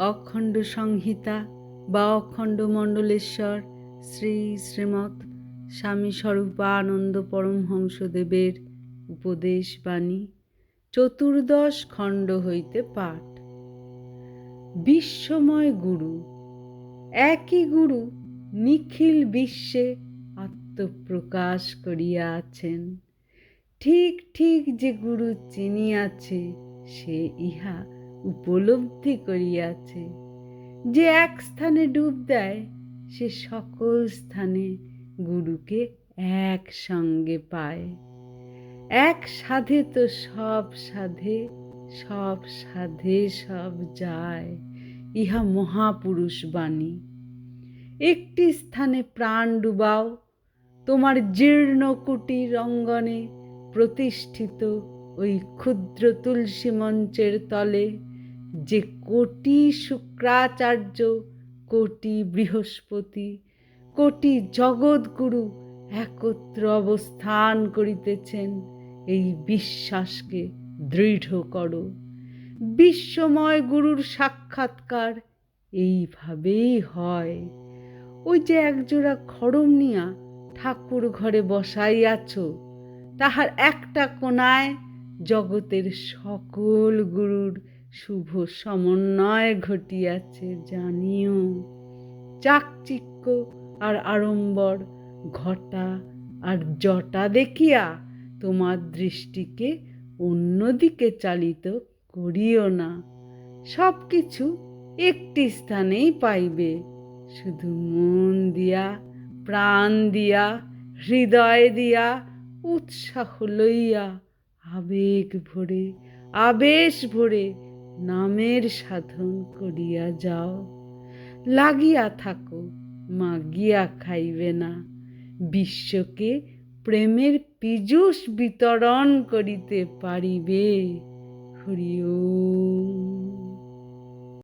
অখণ্ড সংহিতা বা অখণ্ড মণ্ডলেশ্বর, শ্রী শ্রীমৎ স্বামী স্বরূপানন্দ পরমহংসদেবের উপদেশ বাণী, চতুর্দশ খণ্ড হইতে পাঠ। বিশ্বময় গুরু, একই গুরু নিখিল বিশ্বে আত্মপ্রকাশ করিয়া আছেন। ঠিক ঠিক যে গুরু চিনিয়াছে সে ইহা। উপলব্ধি করিয়াছে। যে এক স্থানে ডুব দেয়, সে সকল স্থানে গুরুকে এক সঙ্গে পায়। এক সাধে তো সব সাধে সব সাধে সব যায়, ইহা মহাপুরুষ বাণী। একটি স্থানে প্রাণ ডুবাও, তোমার জীর্ণ কুটির অঙ্গনে প্রতিষ্ঠিত ওই ক্ষুদ্র তুলসী মঞ্চের তলে। যে কোটি শুক্রাচার্য, কোটি বৃহস্পতি, কোটি জগৎগুরু একত্র অবস্থান করিতেছেন, এই বিশ্বাসকে দৃঢ় করো। বিশ্বময় গুরুর সাক্ষাৎকার এইভাবেই হয়। ওই যে একজোড়া খড়ম নিয়া ঠাকুর ঘরে বসাইয়াছ, তাহার একটা কোনায় জগতের সকল গুরুর শুভ সমন্বয় ঘটিয়াছে, জানিও। চাকচিক্য আর আড়ম্বর ঘটা আর জটা দেখিয়া তোমার দৃষ্টিকে অন্যদিকে চালিত করিও না। সব কিছু একটি স্থানেই পাইবে। শুধু মন দিয়া, প্রাণ দিয়া, হৃদয় দিয়া, উৎসাহ লইয়া, আবেগ ভরে, আবেশ ভরে নামের সাধন করিয়া যাও। লাগিয়া থাকো মাগিয়া খাইবে না। বিশ্বকে প্রেমের পীযুষ বিতরণ করিতে পারিবে। হরি ওম।